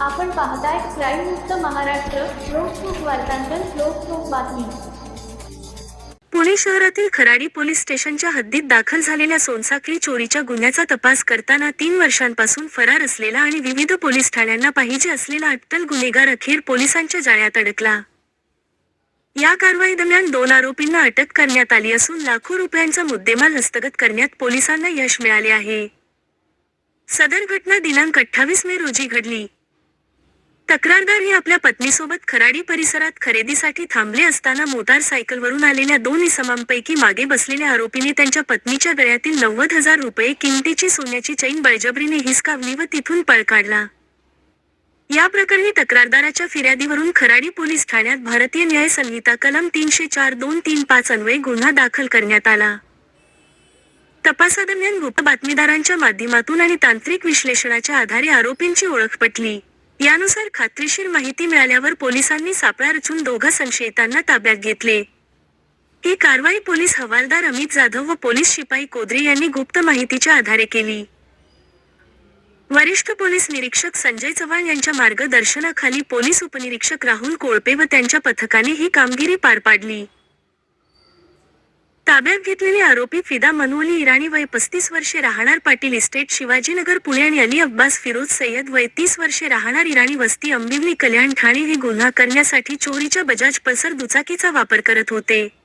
आपण पाहताय क्राईम मुक्त महाराष्ट्र लोकसुख वार्तांकन लोकसुख बातमी. पुणे शहरातील खराडी पोलीस स्टेशनच्या हद्दीत दाखल झालेल्या सोनसाखळी चोरीच्या गुन्ह्याचा तपास करताना तीन वर्षांपासून फरार असलेला आणि विविध पोलीस ठाण्यांना पाहिजे असलेला अट्टल गुन्हेगार अखेर पोलिसांच्या जाळ्यात अडकला. या कारवाई दरम्यान दोन आरोपींना अटक करण्यात आली असून लाखो रुपयांचा मुद्देमाल हस्तगत करण्यात पोलिसांना यश मिळाले आहे. सदर घटना दिनांक अठ्ठावीस मे रोजी घडली. तक्रारदार हे आपल्या पत्नीसोबत खराडी परिसरात खरेदीसाठी थांबले असताना मोटारसायकलवरून आलेल्या दोन इसमांपैकी मागे बसलेल्या आरोपीने त्यांच्या पत्नीच्या गळ्यातील नव्वद हजार रुपये किमतीची सोन्याची चैन बळजबरीने हिसकावली व तिथून पळ काढला. या प्रकरणी तक्रारदाराच्या फिर्यादीवरून खराडी पोलीस ठाण्यात भारतीय न्याय संहिता कलम तीनशे चार दोन तीन पाच अन्वये गुन्हा दाखल करण्यात आला. तपासादरम्यान गुप्त बातमीदारांच्या माध्यमातून आणि तांत्रिक विश्लेषणाच्या आधारे आरोपींची ओळख पटली. यानुसार खात्रीशीर माहिती मिळाल्यावर पोलिसांनी सापळा रचून दोघा संशयितांना ताब्यात घेतले. ही कारवाई पोलीस हवालदार अमित जाधव व पोलीस शिपाई कोदरे यांनी गुप्त माहितीच्या आधारे केली. वरिष्ठ पोलीस निरीक्षक संजय चव्हाण यांच्या मार्गदर्शनाखाली पोलीस उपनिरीक्षक राहुल कोळपे व त्यांच्या पथकाने ही कामगिरी पार पाडली. ताब्यात घेतलेले आरोपी फिदा मनोली इराणी वय पस्तीस वर्षे राहणार पाटील इस्टेट शिवाजीनगर पुणे आणि अली अब्बास फिरोज सय्यद वय तीस वर्षे राहणार इराणी वस्ती अंबिवली कल्याण ठाणे हे गुन्हा करण्यासाठी चोरीच्या बजाज पल्सर दुचाकीचा वापर करत होते.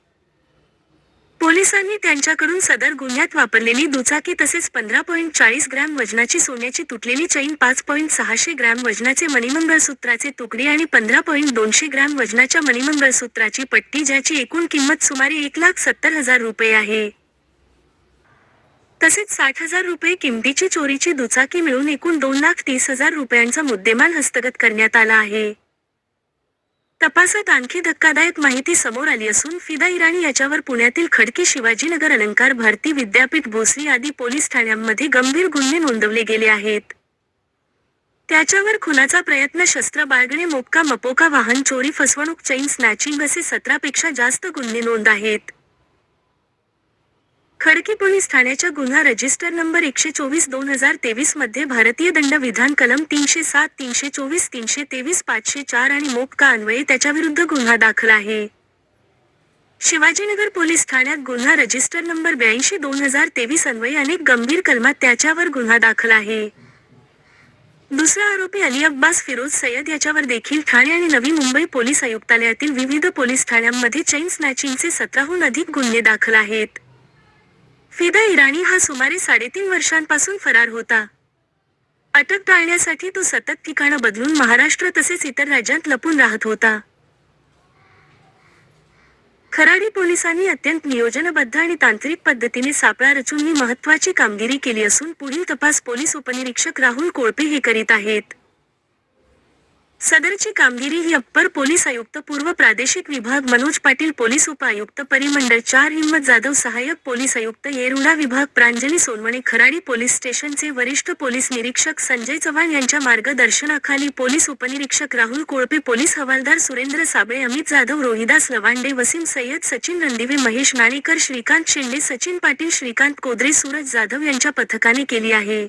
पोलिसांनी त्यांच्याकडून सदर गुन्ह्यात वापरलेली दुचाकी तसेच पंधरा पॉईंट चाळीस ग्रॅम वजनाची सोन्याची तुटलेली चैन पाच पॉईंट सहाशे ग्रॅम वजनाचे मणिमंगळसूत्राचे तुकडे आणि पंधरा पॉईंट दोनशे ग्रॅम वजनाच्या मणिमंगळसूत्राची पट्टी ज्याची एकूण किंमत सुमारे एक लाख सत्तर हजार रुपये आहे. तसेच साठ हजार रुपये किमतीची चोरीची दुचाकी मिळून एकूण दोन लाख तीस हजार रुपयांचा मुद्देमाल हस्तगत करण्यात आला आहे. तपासात आणखी धक्कादायक माहिती समोर आली असून फिदा इराणी याच्यावर पुण्यातील खडकी शिवाजीनगर अलंकार भारती विद्यापीठ भोसरी आदी पोलीस ठाण्यांमध्ये गंभीर गुन्हे नोंदवले गेले आहेत. त्याच्यावर खुनाचा प्रयत्न शस्त्र बाळगणे मोपका मपोका वाहन चोरी फसवणूक चैन स्नॅचिंग असे सतरापेक्षा जास्त गुन्हे नोंद आहेत. खडकी पोलीस ठाण्याच्या गुन्हा रजिस्टर नंबर एकशे चोवीस दोन हजार तेवीसमध्ये भारतीय दंड विधान कलम तीनशे सात तीनशे चोवीस तीनशे तेवीस पाचशे चार आणि मोपका अन्वये त्याच्याविरुद्ध गुन्हा दाखल आहे. शिवाजीनगर पोलीस ठाण्यात गुन्हा रजिस्टर नंबर ब्याऐंशी दोन हजार तेवीस अन्वये अनेक गंभीर कलमात त्याच्यावर गुन्हा दाखल आहे. दुसरा आरोपी अली अब्बास फिरोज सय्यद याच्यावर देखील ठाणे आणि नवी मुंबई पोलीस आयुक्तालयातील विविध पोलीस ठाण्यांमध्ये चैन स्नॅचिंगचे सतराहून अधिक गुन्हे दाखल आहेत. फिदा इराणी हा सुमारे साडेतीन वर्षांपासून फरार होता. अटक टाळण्यासाठी तो सतत ठिकाणं बदलून महाराष्ट्र तसेच इतर राज्यात लपून राहत होता. खराडी पोलिसांनी अत्यंत नियोजनबद्ध आणि तांत्रिक पद्धतीने सापळा रचून ही महत्वाची कामगिरी केली असून पुढील तपास पोलीस उपनिरीक्षक राहुल कोळपे हे करीत आहेत. सदरची कामगिरी ही अप्पर पोलीस आयुक्त पूर्व प्रादेशिक विभाग मनोज पाटील पोलीस उपआयुक्त परिमंडळ चार हिम्मत जाधव सहाय्यक पोलीस आयुक्त येरुडा विभाग प्रांजली सोनवणे खराडी पोलीस स्टेशनचे वरिष्ठ पोलीस निरीक्षक संजय चव्हाण यांच्या मार्गदर्शनाखाली पोलीस उपनिरीक्षक राहुल कोळपे पोलीस हवालदार सुरेंद्र साबळे अमित जाधव रोहिदास लवांडे वसीम सय्यद सचिन रणदिवे महेश नाणेकर श्रीकांत शेंडे सचिन पाटील श्रीकांत कोदरे सूरज जाधव यांच्या पथकाने केली आहे.